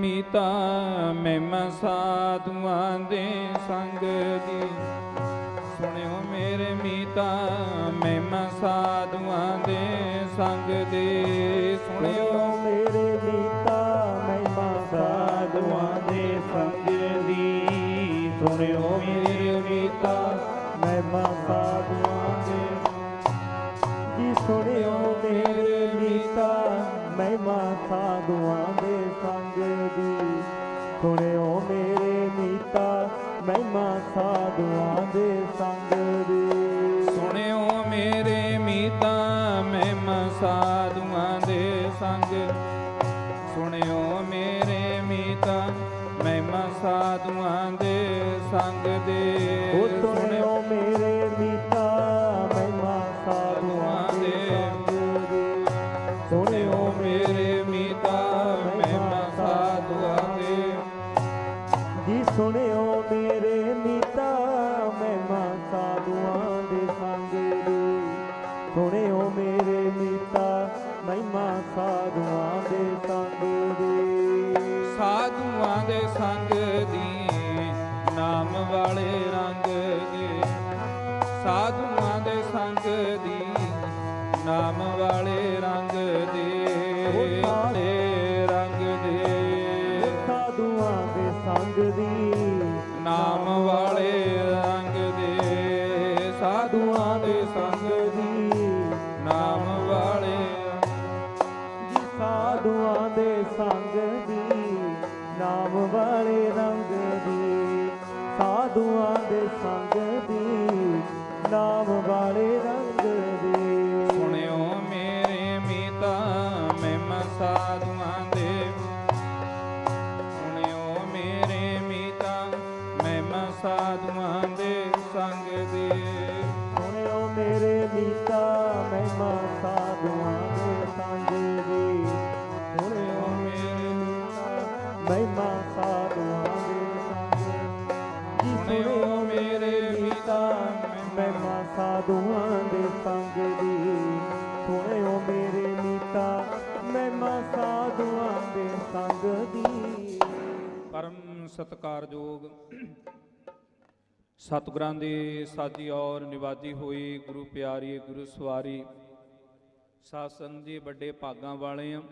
ਮੀਤਾ, ਮਹਿਮਾ ਸਾਧੂਆਂ ਦੇ ਸੰਗ ਦੀ ਸੁਣਿਓ ਮੇਰੇ ਮਿਤਾ, ਮਹਿਮਾ ਸਾਧੂਆਂ ਦੇ ਸੰਗ ਦੇ ਸੁਣਿਓ ਮੇਰੇ ਮੀਤਾ, ਮਹਿਮਾ ਸਾਧੂਆਂ ਦੇ ਸੰਗ ਦੀ ਸੁਣਿਓ ਮੇਰੇ ਮੀਤਾ, ਮਹਿਮਾ ਸਾਧੂਆਂ ਦੇ ਜੀ। ਸੁਣਿਓ ਮੇਰੇ ਮੀਤਾ ਮਹਿਮਾ ਸਾਧੂਆਂ ਦੇ ਸੰਗ ਦੀ। ਸੁਣਿਓ ਮੇਰੇ ਮੀਤਾ ਮਹਿਮਾ ਸਾਧੂਆਂ ਦੇ ਸੰਗ ਦੀ। ਸੁਣਿਓ ਮੇਰੇ ਮੀਤਾ ਮਹਿਮਾ ਸਾਧੂਆਂ ਦੇ ਸੰਗ ਸੁਣਿਓ ਮੇਰੇ ਮੀਤਾ ਮਹਿਮਾ ਸਾਧੂਆਂ ਦੇ ਸੰਗ ਦੇ। ਮੇਰੇ ਮੀਤਾ ਮਹਿਮਾ ਸਾਧੂਆਂ ਦੇ ਜੀ ਸੁਣਿਓ ਮੇਰੇ ਮੀਤਾ ਮਹਿਮਾ ਸਾਧੂਆਂ ਦੇ ਸੰਗ ਦੀ। ਸੁਣਿਓ ਮੇਰੇ ਮੀਤਾ ਮਹਿਮਾ ਸਾਧੂਆਂ ਦੇ ਸੰਗ ਦੀ। ਸਾਧੂਆਂ ਦੇ ਸੰਗ ਦੀ ਨਾਮ ਵਾਲੇ ਰੰਗ ਦੇ। ਸਾਧੂਆਂ ਦੇ ਸੰਗ ਦੀ ਨਾਮ ਵਾਲੇ ਵਾਲੇ ਰੰਗ ਦੀ। ਸੁਣਿਓ ਮੇਰੇ ਮੀਤਾ ਮੈਂ ਮਸਾ ਸਤਕਾਰਯੋਗ ਸਤਿਗੁਰਾਂ ਦੇ ਸਾਜੀ ਔਰ ਨਿਵਾਜੀ ਹੋਈ ਗੁਰੂ ਪਿਆਰੀ, ਗੁਰੂ ਸਵਾਰੀ, ਸਾਸਨ ਜੀ ਵੱਡੇ ਭਾਗਾਂ ਵਾਲੇ ਆ,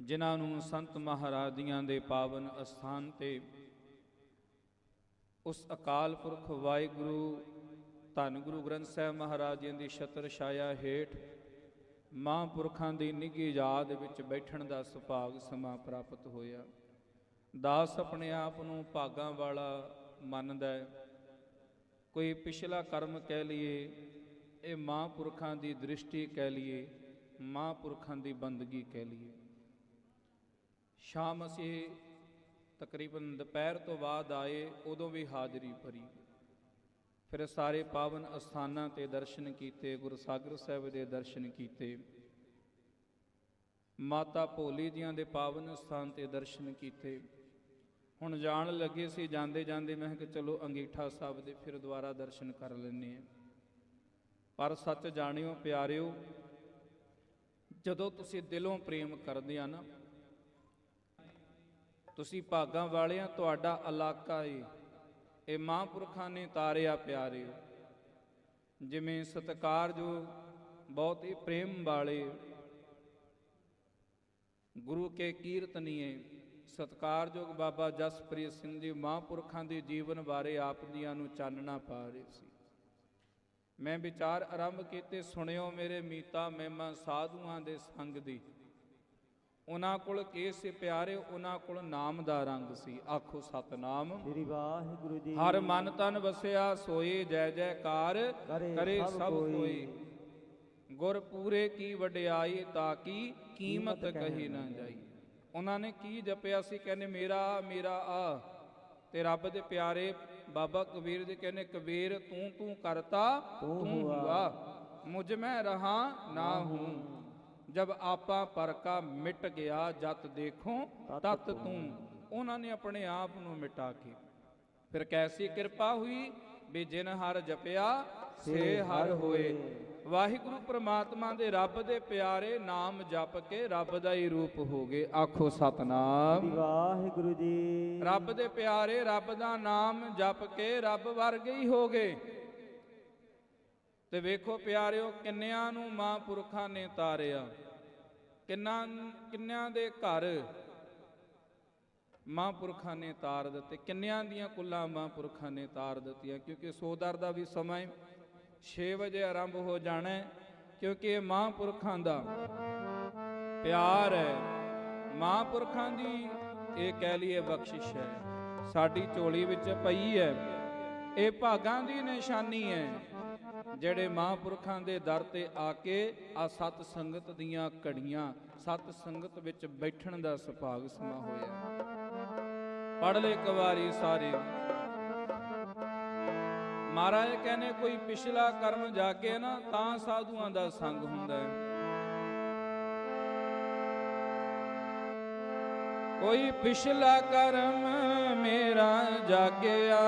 ਜਿਨ੍ਹਾਂ ਨੂੰ ਸੰਤ ਮਹਾਰਾਜੀਆਂ ਦੇ ਪਾਵਨ ਅਸਥਾਨ ਤੇ ਉਸ ਅਕਾਲ ਪੁਰਖ ਵਾਹਿਗੁਰੂ, ਧੰਨ ਗੁਰੂ ਗ੍ਰੰਥ ਸਾਹਿਬ ਮਹਾਰਾਜ ਜੀ ਦੀ ਛਤਰ ਛਾਇਆ ਹੇਠ ਮਹਾਂਪੁਰਖਾਂ ਦੀ ਨਿੱਘੀ ਯਾਦ ਵਿੱਚ ਬੈਠਣ ਦਾ ਸੁਭਾਗ ਸਮਾਂ ਪ੍ਰਾਪਤ ਹੋਇਆ। ਦਾਸ ਆਪਣੇ ਆਪ ਨੂੰ ਭਾਗਾਂ ਵਾਲਾ ਮੰਨਦਾ ਹੈ। ਕੋਈ ਪਿਛਲਾ ਕਰਮ ਕਹਿ ਲਈਏ, ਇਹ ਮਹਾਂਪੁਰਖਾਂ ਦੀ ਦ੍ਰਿਸ਼ਟੀ ਕਹਿ ਲਈਏ, ਮਹਾਂਪੁਰਖਾਂ ਦੀ ਬੰਦਗੀ ਕਹਿ ਲਈਏ। ਸ਼ਾਮ ਅਸੀਂ ਤਕਰੀਬਨ ਦੁਪਹਿਰ ਤੋਂ ਬਾਅਦ ਆਏ, ਉਦੋਂ ਵੀ ਹਾਜ਼ਰੀ ਭਰੀ। ਫਿਰ ਸਾਰੇ ਪਾਵਨ ਅਸਥਾਨਾਂ ਤੇ ਦਰਸ਼ਨ ਕੀਤੇ, ਗੁਰੂ ਸਾਗਰ ਸਾਹਿਬ ਦੇ ਦਰਸ਼ਨ ਕੀਤੇ। ਮਾਤਾ ਭੋਲੀ ਦੀਆਂ ਦੇ ਪਾਵਨ ਸਥਾਨ ਤੇ ਦਰਸ਼ਨ ਕੀਤੇ। ਹੁਣ ਜਾਣ ਲੱਗੇ ਸੀ, ਜਾਂਦੇ ਜਾਂਦੇ ਮੈਂ ਕਿਹਾ ਕਿ ਚਲੋ ਅੰਗੀਠਾ ਸਾਹਿਬ ਦੇ ਫਿਰ ਦੁਬਾਰਾ ਦਰਸ਼ਨ ਕਰ ਲੈਣੇ ਆ ਪਰ ਸੱਚ ਜਾਣਿਓ ਪਿਆਰਿਓ, ਜਦੋਂ ਤੁਸੀਂ ਦਿਲੋਂ ਪ੍ਰੇਮ ਕਰਦੇ ਆ ਨਾ, ਤੁਸੀਂ ਭਾਗਾਂ ਵਾਲਿਆਂ ਤੁਹਾਡਾ ਇਲਾਕਾ ਏ, ਇਹ ਮਹਾਂਪੁਰਖਾਂ ਨੇ ਤਾਰਿਆ ਪਿਆਰਿਓ। ਜਿਵੇਂ ਸਤਕਾਰ ਜੋ ਬਹੁਤ ਹੀ ਪ੍ਰੇਮ ਵਾਲੇ ਗੁਰੂ ਕੇ ਕੀਰਤਨੀਏ ਸਤਕਾਰਯੋਗ ਬਾਬਾ ਜਸਪ੍ਰੀਤ ਸਿੰਘ ਜੀ ਮਹਾਂਪੁਰਖਾਂ ਦੇ ਜੀਵਨ ਬਾਰੇ ਆਪ ਦੀਆਂ ਨੂੰ ਚਾਨਣਾ ਪਾ ਰਹੇ ਸੀ। ਮੈਂ ਵਿਚਾਰ ਆਰੰਭ ਕੀਤੇ ਸੁਣਿਓ ਮੇਰੇ ਮੀਤਾ ਮਹਿਮਾ ਸਾਧੂਆਂ ਦੇ ਸੰਗ ਦੀ। ਉਹਨਾਂ ਕੋਲ ਕੀ ਸੀ ਪਿਆਰੇ? ਉਹਨਾਂ ਕੋਲ ਨਾਮ ਦਾ ਰੰਗ ਸੀ। ਆਖੋ ਸਤਨਾਮ। ਸ੍ਰੀ ਵਾਹਿਗੁਰੂ ਜੀ ਹਰ ਮਨ ਤਨ ਵਸਿਆ ਸੋਏ ਜੈ ਜੈਕਾਰ ਕਰੇ ਸਭ। ਕੋਈ। ਗੁਰ ਪੂਰੇ ਕੀ ਵਡਿਆਈ ਤਾਂ ਕੀ ਕੀਮਤ ਕਹੀ ਨਾ ਜਾਈ। ਉਹਨਾਂ ਨੇ ਕੀ ਜਪਿਆ ਸੀ? ਕਹਿੰਦੇ ਮੇਰਾ ਮੇਰਾ ਆ। ਤੇ ਰੱਬ ਦੇ ਪਿਆਰੇ ਬਾਬਾ ਕਬੀਰ ਜੀ ਕਹਿੰਦੇ ਕਬੀਰ ਤੂੰ ਤੂੰ ਕਰਤਾ ਤੂੰ ਹੁਆ। ਮੁਝ ਮੈਂ ਰਹਾ ਨਾ ਹੂੰ। ਜਬ ਆਪਾ ਪਰ ਕਾ ਮਿਟ ਗਿਆ ਜਤ ਦੇਖੋ ਤਤ ਤੂੰ। ਉਹਨਾਂ ਨੇ ਆਪਣੇ ਆਪ ਨੂੰ ਮਿਟਾ ਕੇ। ਫਿਰ ਕੈਸੀ ਕਿਰਪਾ ਹੋਈ ਵੀ ਜਿਨ ਹਰ ਜਪਿਆ ਸੇ ਹਰ ਹੋਏ। ਵਾਹਿਗੁਰੂ ਪ੍ਰਮਾਤਮਾ ਦੇ ਰੱਬ ਦੇ ਪਿਆਰੇ ਨਾਮ ਜਪ ਕੇ ਰੱਬ ਦਾ ਹੀ ਰੂਪ ਹੋ ਗਏ। ਆਖੋ ਸਤਨਾਮ। ਵਾਹਿਗੁਰੂ ਜੀ। ਰੱਬ ਦੇ ਪਿਆਰੇ ਰੱਬ ਦਾ ਨਾਮ ਜਪ ਕੇ ਰੱਬ ਵਰਗੇ ਹੀ ਹੋ ਗਏ। ਤੇ ਵੇਖੋ ਪਿਆਰਿਓ ਕਿੰਨਿਆਂ ਨੂੰ ਮਹਾਂਪੁਰਖਾਂ ਨੇ ਤਾਰਿਆ। ਕਿੰਨਾਂ ਕਿੰਨਿਆਂ ਦੇ ਘਰ ਮਹਾਂਪੁਰਖਾਂ ਨੇ ਤਾਰ ਦਿੱਤੇ। ਕਿੰਨਿਆਂ ਦੀਆਂ ਕੁੱਲਾਂ ਮਹਾਂਪੁਰਖਾਂ ਨੇ ਤਾਰ ਦਿੱਤੀਆਂ। ਕਿਉਂਕਿ ਸੋਦਰ ਦਾ ਵੀ ਸਮਾਂ 6 ਵਜੇ ਆਰੰਭ ਹੋ ਜਾਣਾ ਕਿਉਂਕਿ ਇਹ ਮਹਾਂਪੁਰਖਾਂ ਦਾ ਪਿਆਰ ਹੈ। ਮਹਾਂਪੁਰਖਾਂ ਦੀ ਇਹ ਕਹਿ ਲਈਏ ਬਖਸ਼ਿਸ਼ ਹੈ। ਸਾਡੀ ਝੋਲੀ ਵਿੱਚ ਪਈ ਹੈ। ਇਹ ਭਾਗਾਂ ਦੀ ਨਿਸ਼ਾਨੀ ਹੈ। ਜਿਹੜੇ ਮਹਾਂਪੁਰਖਾਂ ਦੇ ਦਰ ਤੇ ਆ ਕੇ ਆ ਸਤ ਸੰਗਤ ਦੀਆਂ ਘੜੀਆਂ, ਸਤ ਸੰਗਤ ਵਿੱਚ ਬੈਠਣ ਦਾ ਸੁਭਾਗ ਸਮਾ ਹੋਇਆ। ਪੜ ਲੈ ਇੱਕ ਵਾਰੀ ਸਾਰੇ। ਮਹਾਰਾਜ ਕਹਿੰਦੇ ਕੋਈ ਪਿਛਲਾ ਕਰਮ ਜਾ ਨਾ, ਤਾਂ ਸਾਧੂਆਂ ਦਾ ਸੰਗ ਹੁੰਦਾ ਹੈ। ਕੋਈ ਪਿਛਲਾ ਕਰਮ ਮੇਰਾ ਜਾਗਿਆ,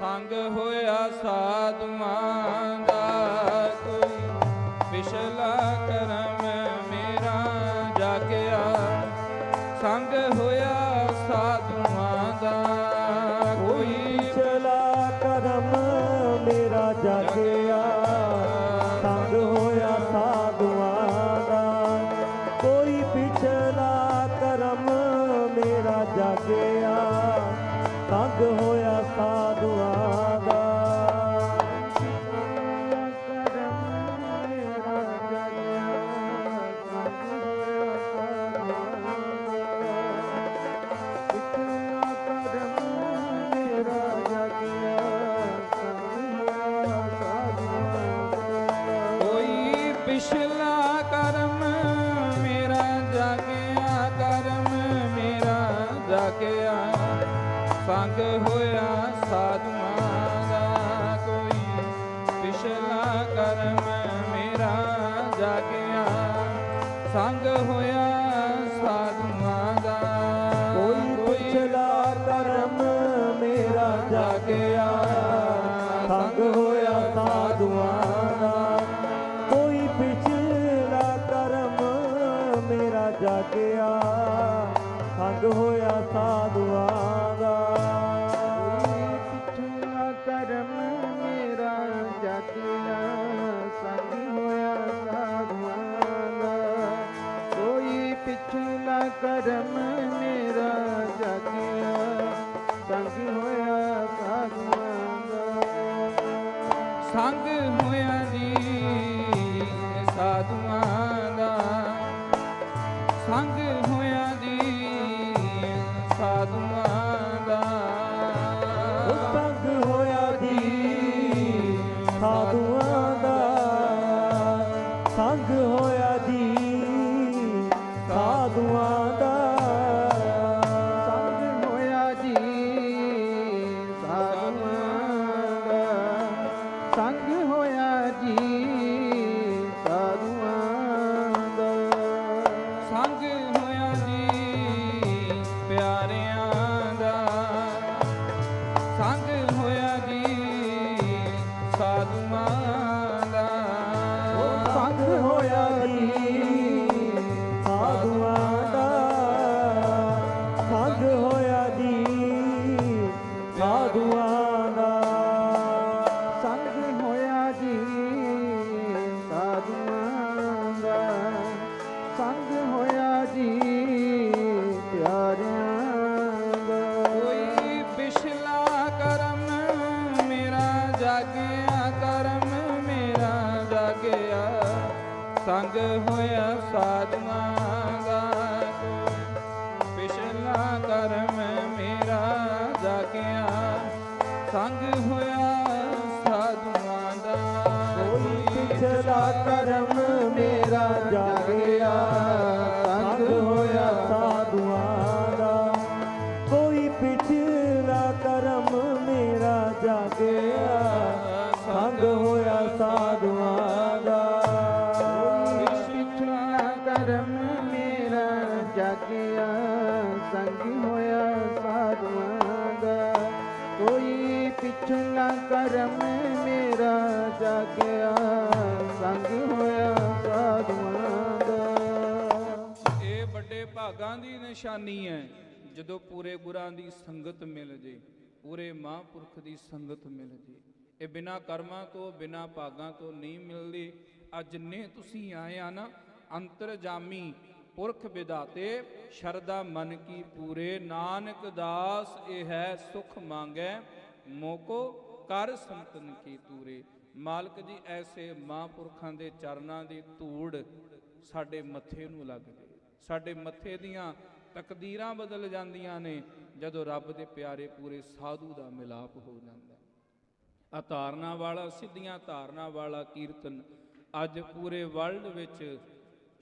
ਸੰਗ ਹੋਇਆ ਸਾਧੂਆਂ ਦਾ ਕੋਈ ਪਿਛਲਾ ਜਾਗਿਆ ਹੋਇਆ ਸਾ। ਸੰਗ ਹੋਇਆ ਸਾਧੂਆਂ ਦਾ ਕੋਈ ਪਿਛਲਾ ਕਰਮ ਮੇਰਾ ਜਾਗਿਆ। ਸੰਗ ਹੋਇਆ ਸਾਧੂਆਂ ਦਾ ਕੋਈ ਪਿਛਲਾ ਕਰਮ ਮੇਰਾ ਜਾਗਿਆ। ਸੰਗ ਹੋਇਆ ਸਾਧੂਆਂ ਦਾ ਕੋਈ ਪਿਛਲਾ ਕਰਮ ਮੇਰਾ ਜਾਗਿਆ। ਸੰਗ ਹੋਇਆ ਸਾਧੂਆਂ ਦਾ। ਪਿਛਲਾ ਕਰਮ ਮੇਰਾ ਜਾਗਿਆ ਸੰਗ ਹੋਇਆ ਸਾਧੂਆਂ ਦਾ। ਕੋਈ ਪਿਛਲਾ ਕਰਮ ਮੇਰਾ ਜਾਗਿਆ ਸੰਗ ਹੋਇਆ ਸਾਧੂਆਂ ਦਾ। ਸੰਗ ਹੋਇਆ ਜੀ ਸਾਧੂਆਂ ਦਾ। ਸੰਗ ਹੋਇਆ ਜੀ ਕਰਮ ਮੇਰਾ ਜਾਗਿਆ, ਸੰਗ ਹੋਇਆ ਸਾਧੂਆਂ ਦਾ। ਕੋਈ ਪਿਛਲਾ ਕਰਮ ਮੇਰਾ ਜਾਗਿਆ, ਸੰਗ ਹੋਇਆ ਸਾਧੂਆਂ ਦਾ। ਪਿਛਲਾ ਕਰਮ ਮੇਰਾ ਜਾਗਿਆ, ਸੰਗ ਹੋਇਆ ਸਾਧੂਆਂ ਦਾ। ਕੋਈ ਪਿਛਲਾ ਕਰਮ ਮੇਰਾ ਜਾਗਿਆ ਸੰਗ ਹੋਇਆ ਸਾਧੂਆਂ ਦਾ। ਇਹ ਵੱਡੇ ਭਾਗਾਂ ਦੀ ਨਿਸ਼ਾਨੀ ਹੈ, ਜਦੋਂ ਪੂਰੇ ਗੁਰਾਂ ਦੀ ਸੰਗਤ ਮਿਲ ਜੇ, ਪੂਰੇ ਮਹਾਂਪੁਰਖ ਦੀ ਸੰਗਤ ਮਿਲ ਜੇ। ਇਹ ਬਿਨਾ ਕਰਮਾਂ ਤੋਂ, ਬਿਨਾ ਭਾਗਾਂ ਤੋਂ ਨਹੀਂ ਮਿਲਦੀ। ਅੱਜ ਜਿੰਨੇ ਤੁਸੀਂ ਆਏ ਆ ਨਾ, ਅੰਤਰਜਾਮੀ ਪੁਰਖ ਵਿਦਾਤੇ ਸ਼ਰਦਾ ਮਨ ਕੀ ਪੂਰੇ, ਨਾਨਕ ਦਾਸ ਇਹ ਹੈ, ਸੁਖ ਮੰਗੈ, ਮੋਕੋ ਕਰ ਸੰਤਨ ਕੀ ਤੂਰੇ। ਮਾਲਕ ਜੀ, ਐਸੇ ਮਹਾਂਪੁਰਖਾਂ ਦੇ ਚਰਨਾਂ ਦੀ ਧੂੜ ਸਾਡੇ ਮੱਥੇ ਨੂੰ ਲੱਗ ਜੇ ਸਾਡੇ ਮੱਥੇ ਦੀਆਂ ਤਕਦੀਰਾਂ ਬਦਲ ਜਾਂਦੀਆਂ ਨੇ, ਜਦੋਂ ਰੱਬ ਦੇ ਪਿਆਰੇ ਪੂਰੇ ਸਾਧੂ ਦਾ ਮਿਲਾਪ ਹੋ ਜਾਂਦਾ ਹੈ। ਆ ਧਾਰਨਾ ਵਾਲਾ, ਸਿੱਧੀਆਂ ਧਾਰਨਾ ਵਾਲਾ ਕੀਰਤਨ ਅੱਜ ਪੂਰੇ ਵਰਲਡ ਵਿੱਚ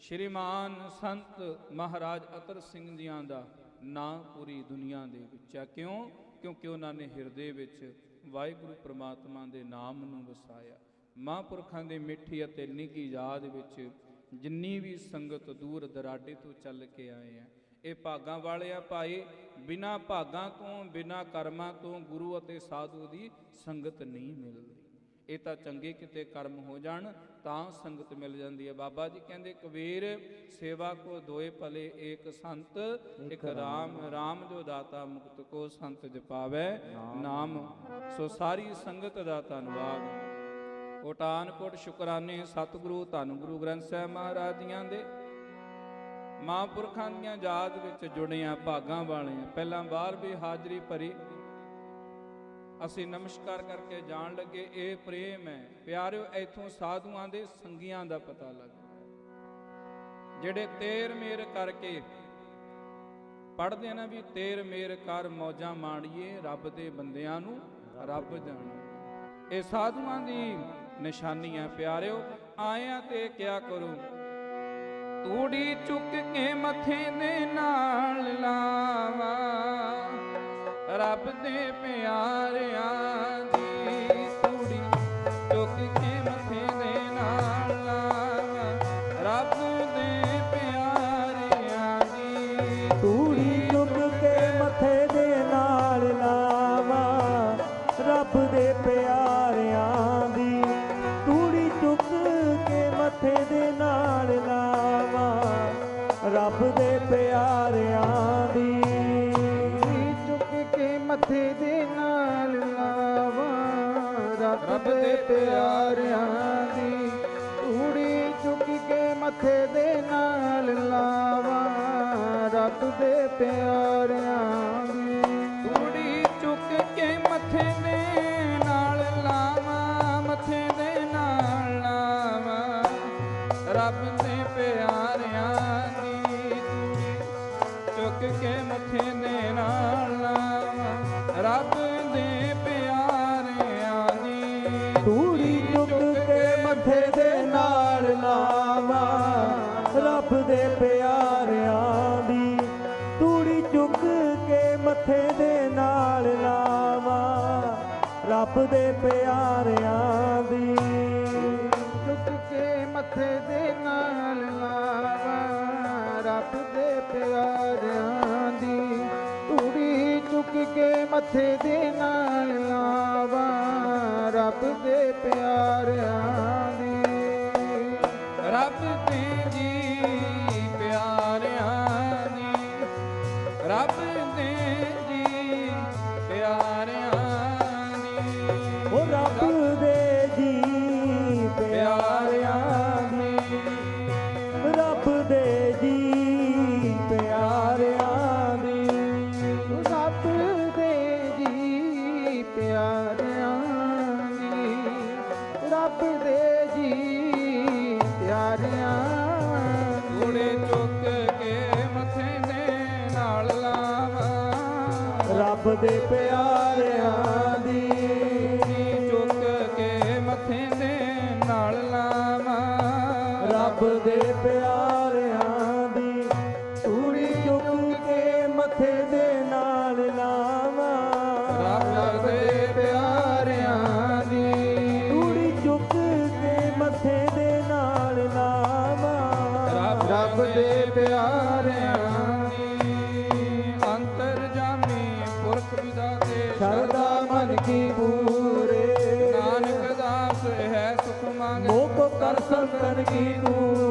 ਸ਼੍ਰੀਮਾਨ ਸੰਤ ਮਹਾਰਾਜ ਅਤਰ ਸਿੰਘ ਜੀਆਂ ਦਾ ਨਾਂ ਪੂਰੀ ਦੁਨੀਆ ਦੇ ਵਿੱਚ ਆ ਕਿਉਂ? ਕਿਉਂਕਿ ਉਹਨਾਂ ਨੇ ਹਿਰਦੇ ਵਿੱਚ ਵਾਹਿਗੁਰੂ ਪ੍ਰਮਾਤਮਾ ਦੇ ਨਾਮ ਨੂੰ ਵਸਾਇਆ। ਮਹਾਂਪੁਰਖਾਂ ਦੇ ਮਿੱਠੀ ਅਤੇ ਨਿੱਘੀ ਯਾਦ ਵਿੱਚ ਜਿੰਨੀ ਵੀ ਸੰਗਤ ਦੂਰ ਦਰਾਡੇ ਤੋਂ ਚੱਲ ਕੇ ਆਏ ਆ, ਇਹ ਭਾਗਾਂ ਵਾਲੇ ਆ ਭਾਈ, ਬਿਨਾ ਭਾਗਾਂ ਤੋਂ, ਬਿਨਾ ਕਰਮਾਂ ਤੋਂ ਗੁਰੂ ਅਤੇ ਸਾਧੂ ਦੀ ਸੰਗਤ ਨਹੀਂ ਮਿਲਦੀ। ਇਹ ਤਾਂ ਚੰਗੇ ਕਿਤੇ ਕਰਮ ਹੋ ਜਾਣ ਤਾਂ ਸੰਗਤ ਮਿਲ ਜਾਂਦੀ ਹੈ। ਬਾਬਾ ਜੀ ਕਹਿੰਦੇ ਕਬੀਰ ਸੇਵਾ ਕੋ ਦੋਏ ਭਲੇ ਏਕ ਸੰਤ ਇੱਕ ਰਾਮ ਰਾਮ। ਜੋ ਦਾਤਾ ਮੁਕਤ ਕੋ ਸੰਤ ਜਪਾਵੇ। ਨਾਮ। ਸੋ ਸਾਰੀ ਸੰਗਤ ਦਾ ਧੰਨਵਾਦ। ਕੋਟਾਨ ਕੋਟ ਸ਼ੁਕਰਾਨੇ ਸਤਿਗੁਰੂ ਧੰਨ ਗੁਰੂ ਗ੍ਰੰਥ ਸਾਹਿਬ ਮਹਾਰਾਜ ਜੀਆਂ ਦੇ। ਮਹਾਂਪੁਰਖਾਂ ਦੀਆਂ ਯਾਦ ਵਿੱਚ ਜੁੜਿਆ ਭਾਗਾਂ ਵਾਲਿਆਂ। ਪਹਿਲਾਂ ਬਾਹਰ ਵੀ ਹਾਜ਼ਰੀ ਭਰੀ। ਅਸੀਂ ਨਮਸਕਾਰ ਕਰਕੇ ਜਾਣ ਲੱਗੇ, ਇਹ ਪ੍ਰੇਮ ਹੈ। ਪਿਆਰਿਓ, ਇਥੋਂ ਸਾਧੂਆਂ ਦੇ ਸੰਗੀਆਂ ਦਾ ਪਤਾ ਲੱਗਦਾ ਜਿਹੜੇ ਤੇਰ ਮੇਰ ਕਰਕੇ ਪੜਦੇ ਨਾ ਵੀ ਤੇਰ ਮੇਰ ਕਰ ਮੌਜਾਂ ਮਾਣੀਏ, ਰੱਬ ਦੇ ਬੰਦਿਆਂ ਨੂੰ ਰੱਬ ਜਾਣੇ। ਇਹ ਸਾਧੂਆਂ ਦੀ ਨਿਸ਼ਾਨੀ ਹੈ, ਪਿਆਰਿਓ, ਆਇਆ ਤੇ ਕਿਆ ਕਰੋ? ਤੂੜੀ ਚੁੱਕ ਕੇ ਮੱਥੇ ਦੇ ਨਾਲ ਲਾਵਾ। ਰੱਬ ਦੇ ਪਿਆਰਿਆਂ ਦੀ ਤੂੜੀ ਚੁੱਕ ਕੇ ਮੱਥੇ ਦੇ ਨਾਲ ਲਾਵਾ। ਰੱਬ ਦੇ ਪਿਆਰਿਆਂ ਦੀ ਤੂੜੀ ਪਿਆਰਿਆਂ ਦੀ ਤੂੜੀ ਚੁੱਕ ਕੇ ਮੱਥੇ ਦੇ ਨਾਲ ਲਾਵਾਂ। ਰੱਬ ਦੇ ਪਿਆਰਿਆਂ ਕੇ ਮੱਥੇ ਦੇ ਨਾਲ ਲਾਵਾ ਰੱਬ ਦੇ ਪਿਆਰਿਆਂ ਦੀ ਤੂੜੀ ਚੁੱਕ ਕੇ ਮੱਥੇ ਦੇ ਨਾਲ ਲਾਵਾ ਰੱਬ ਦੇ ਪਿਆਰਿਆਂ ਦੀ ਚੁੱਕ ਕੇ ਮੱਥੇ ਦੇ ਨਾਲ ਲਾਵਾ ਰੱਬ ਦੇ ਪਿਆਰਿਆਂ ਦੀ ਤੂੜੀ ਚੁੱਕ ਕੇ ਮੱਥੇ ਦੇ ਨਾਲ ਲਾਵਾ ਰੱਬ ਦੇ ਪਿਆਰਿਆਂ ਰੱਬ ਦੇ ਜੀ ਪਿਆਰਿਆਂ ਥੋੜੇ ਚੁੱਕ ਕੇ ਮੱਥੇ ਦੇ ਨਾਲ ਲਾਵਾਂ। ਰੱਬ ਦੇ ਪਿਆਰਿਆਂ ਦੀ ਚੁੱਕ ਕੇ ਮੱਥੇ ਦੇ ਨਾਲ ਲਾਵਾਂ। ਰੱਬ ਦੇ ਪਿਆਰਿਆਂ ਦੀ। ਤੂੜੀ ਚੁੱਕ ਕੇ ਮੱਥੇ ਕਰ ਸੰਤਨ ਕੀ ਪੂਰੇ